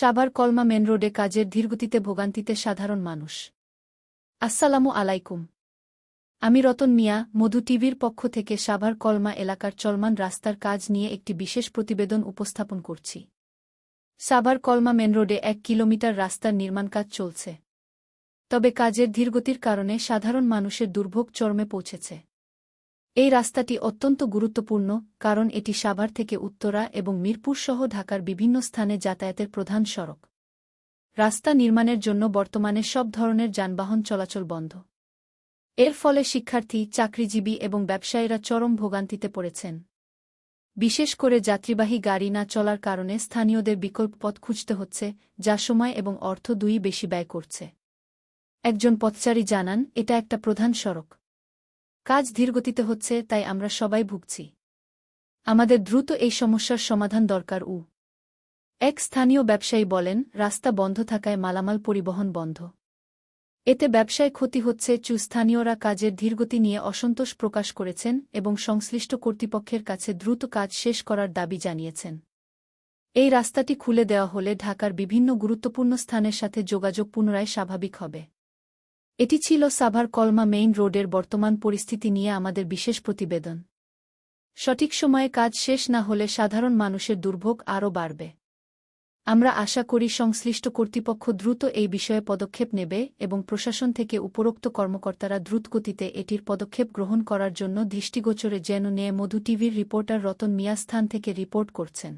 সাভার কলমা main রোডে কাজের ধীরগতিতে ভোগান্তিতে সাধারণ মানুষ। আসসালামু আলাইকুম। আমি রতন মিয়া, মধু টিভির পক্ষ থেকে সাভার কলমা এলাকার চলমান রাস্তার কাজ নিয়ে একটি বিশেষ প্রতিবেদন উপস্থাপন করছি। সাভার কলমা মেন রোডে এক কিলোমিটার রাস্তার নির্মাণ কাজ চলছে। তবে কাজের ধীরগতির কারণে সাধারণ মানুষের দুর্ভোগ চরমে পৌঁছেছে। এই রাস্তাটি অত্যন্ত গুরুত্বপূর্ণ, কারণ এটি সাভার থেকে উত্তরা এবং মিরপুর সহ ঢাকার বিভিন্ন স্থানে যাতায়াতের প্রধান সড়ক। রাস্তা নির্মাণের জন্য বর্তমানে সব ধরনের যানবাহন চলাচল বন্ধ। এর ফলে শিক্ষার্থী, চাকরিজীবী এবং ব্যবসায়ীরা চরম ভোগান্তিতে পড়েছেন। বিশেষ করে যাত্রীবাহী গাড়ি না চলার কারণে স্থানীয়দের বিকল্প পথ খুঁজতে হচ্ছে, যা সময় এবং অর্থ দুই বেশি ব্যয় করছে। একজন পথচারী জানান, এটা একটা প্রধান সড়ক। কাজ ধীরগতিতে হচ্ছে, তাই আমরা সবাই ভুগছি। আমাদের দ্রুত এই সমস্যার সমাধান দরকার, উ। এক স্থানীয় ব্যবসায়ী বলেন, রাস্তা বন্ধ থাকায় মালামাল পরিবহন বন্ধ। এতে ব্যবসায় ক্ষতি হচ্ছে চু স্থানীয়রা কাজের ধীরগতি নিয়ে অসন্তোষ প্রকাশ করেছেন এবং সংশ্লিষ্ট কর্তৃপক্ষের কাছে দ্রুত কাজ শেষ করার দাবি জানিয়েছেন। এই রাস্তাটি খুলে দেওয়া হলে ঢাকার বিভিন্ন গুরুত্বপূর্ণ স্থানের সাথে যোগাযোগ পুনরায় স্বাভাবিক হবে। এটি ছিল সাভার কলমা মেইন রোডের বর্তমান পরিস্থিতি নিয়ে আমাদের বিশেষ প্রতিবেদন। সঠিক সময়ে কাজ শেষ না হলে সাধারণ মানুষের দুর্ভোগ আরও বাড়বে। আমরা আশা করি সংশ্লিষ্ট কর্তৃপক্ষ দ্রুত এই বিষয়ে পদক্ষেপ নেবে এবং প্রশাসন থেকে উপরোক্ত কর্মকর্তারা দ্রুতগতিতে এটির পদক্ষেপ গ্রহণ করার জন্য দৃষ্টিগোচরে যেন নিয়ে মধু টিভির রিপোর্টার রতন মিয়া স্থান থেকে রিপোর্ট করছেন।